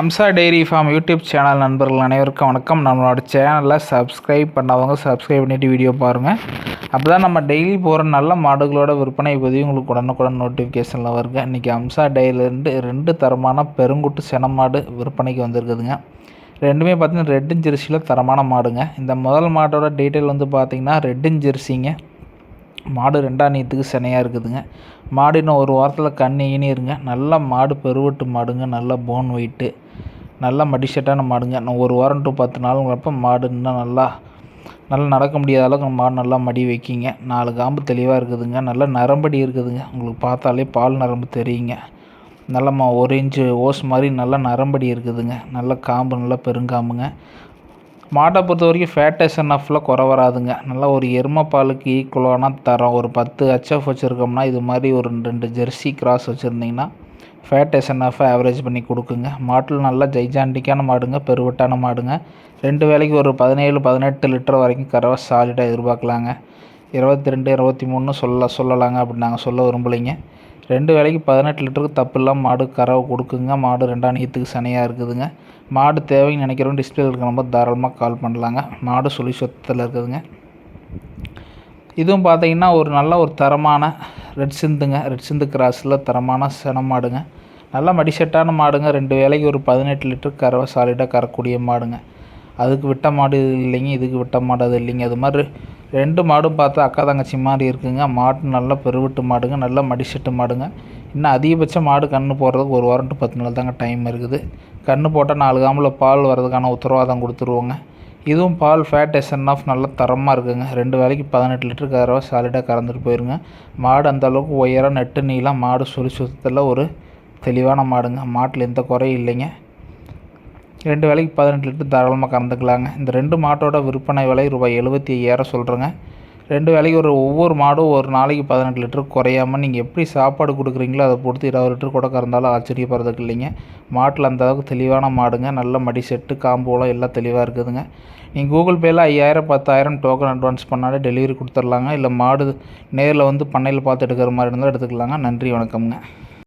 Amsa dairy farm YouTube channel நண்பர்கள் அனைவருக்கும் வணக்கம். நம்மளோட சேனலை சப்ஸ்கிரைப் பண்ணாதவங்க சப்ஸ்கிரைப் பண்ணிவிட்டு வீடியோ பாருங்கள் அப்போ தான் நம்ம டெய்லி போகிற நல்ல மாடுகளோட விற்பனை பதிவு உங்களுக்கு உடனுக்குடன் நோட்டிஃபிகேஷனில் வருங்க. இன்றைக்கி அம்சா டெய்லிருந்து ரெண்டு தரமான பெருங்குட்டு சென மாடு விற்பனைக்கு வந்திருக்குதுங்க. ரெண்டுமே பார்த்திங்கன்னா ரெட்டு ஜெர்சியில் தரமான மாடுங்க. இந்த முதல் மாட்டோட டீட்டெயில் வந்து பார்த்திங்கன்னா ரெட்டும் ஜெர்சிங்க மாடு ரெண்டாம் நீத்துக்கு சினையாக இருக்குதுங்க. மாடு இன்னும் ஒரு வாரத்தில் கண் ஈனிருங்க. நல்ல மாடு பெருவட்டு மாடுங்க. நல்ல போன் வெயிட்டு நல்லா மடிஷெட்டான மாடுங்க நான் ஒரு வாரம் டு பத்து நாளுங்கிறப்ப மாடு இன்னும் நல்லா நல்லா நடக்க முடியாத அளவுக்கு மாடு நல்லா மடி வைக்கிங்க. நாலு காம்பு தெளிவாக இருக்குதுங்க. நல்லா நரம்படி இருக்குதுங்க. உங்களுக்கு பார்த்தாலே பால் நரம்பு தெரியுங்க. நல்லம்மா மா ஒரு இன்ச்சு ஓஸ் மாதிரி நல்லா நரம்படி இருக்குதுங்க. நல்ல காம்பு நல்லா பெருங்காம்புங்க. மாட்டை பொறுத்த வரைக்கும் ஃபேட்டேஷன் ஆஃப்லாம் குறை வராதுங்க. நல்லா ஒரு எருமை பாலுக்கு ஈக்குவலான தரம். ஒரு பத்து ஹச்எஃப் வச்சுருக்கோம்னா இது மாதிரி ஒரு ரெண்டு jersey cross வச்சுருந்திங்கன்னா fat S N F average பண்ணி கொடுக்குங்க. மாட்டில் நல்லா ஜைஜாண்டிக்கான மாடுங்க பெருவட்டான மாடுங்க. ரெண்டு வேலைக்கு ஒரு பதினேழு பதினெட்டு லிட்டர் வரைக்கும் கறவை சாலிடாக எதிர்பார்க்கலாங்க. இருபத்தி ரெண்டு இருபத்தி மூணு சொல்ல சொல்லலாங்க அப்படின்னு நாங்கள் சொல்ல விரும்பலைங்க. ரெண்டு வேலைக்கு பதினெட்டு லிட்டருக்கு தப்பு இல்லாமல் மாடு கறவை கொடுக்குங்க. மாடு ரெண்டாம் நீத்துக்கு சனையாக இருக்குதுங்க. மாடு தேவைன்னு நினைக்கிறவங்க டிஸ்பிளே இருக்க நம்பர் தாராளமாக கால் பண்ணலாங்க. மாடு சுழி சொத்தத்தில் இருக்குதுங்க. இதுவும் பார்த்தீங்கன்னா ஒரு நல்ல ஒரு தரமான ரெட் சிந்துங்க. ரெட் சிந்து கிராஸில் தரமான சின மாடுங்க. நல்லா மடிசெட்டான மாடுங்க. ரெண்டு வேலைக்கு ஒரு பதினெட்டு லிட்டர் கறவை சாலிடாக கறக்கூடிய மாடுங்க. அதுக்கு விட்ட மாடு இல்லைங்க. இதுக்கு விட்ட மாடு அது இல்லைங்க. அது மாதிரி ரெண்டு மாடும் பார்த்தா அக்கா தங்கச்சி மாதிரி இருக்குங்க. மாடு நல்லா பெருவிட்டு மாடுங்க. நல்ல மடிசெட்டு மாடுங்க. இன்னும் அதிகபட்சம் மாடு கன்று போடுறதுக்கு ஒரு வாரம் டு பத்து நாள் தாங்க டைம் இருக்குது. கன்று போட்டால் நாலு காமில் பால் வர்றதுக்கான உத்தரவாதம் கொடுத்துருவோங்க. இதுவும் பால் ஃபேட் எஸ்என் ஆஃப் நல்ல தரமாக இருக்குங்க. ரெண்டு வேலைக்கு பதினெட்டு லிட்டர் கறவை சாலிடாக கறந்துட்டு போயிருங்க. மாடு அந்த அளவுக்கு உயரம் நெட்டு நீளம் மாடு சுழி சுத்தத்தில் ஒரு தெளிவான மாடுங்க. மாட்டில் எந்த குறையும் இல்லைங்க. ரெண்டு வேலைக்கு பதினெட்டு லிட்டர் தாராளமாக கறந்துக்கலாங்க. இந்த ரெண்டு மாட்டோட விற்பனை விலை ரூபாய் எழுபத்தி ஐயாயிரம் சொல்கிறேங்க ரெண்டு வேலைக்கு ஒரு ஒவ்வொரு மாடும் ஒரு நாளைக்கு பதினெட்டு லிட்டர் குறையாமல் நீங்கள் எப்படி சாப்பாடு கொடுக்குறீங்களோ அதை பொறுத்து இருபது லிட்டர் கூட கறந்தாலும் ஆச்சரியப்படுறதுக்கு இல்லைங்க. மாட்டில் அந்த அளவுக்கு தெளிவான மாடுங்க. நல்ல மடி செட்டு காம்போலாம் எல்லாம் தெளிவாக இருக்குதுங்க. நீங்கள் கூகுள் பேயில் ஐயாயிரம் பத்தாயிரம் டோக்கன் அட்வான்ஸ் பண்ணாலே டெலிவரி கொடுத்துர்லாங்க இல்லை மாடு நேரில் வந்து பண்ணையில் பார்த்து எடுக்கிற மாதிரி இருந்தால் எடுத்துக்கலாங்க. நன்றி வணக்கம்ங்க.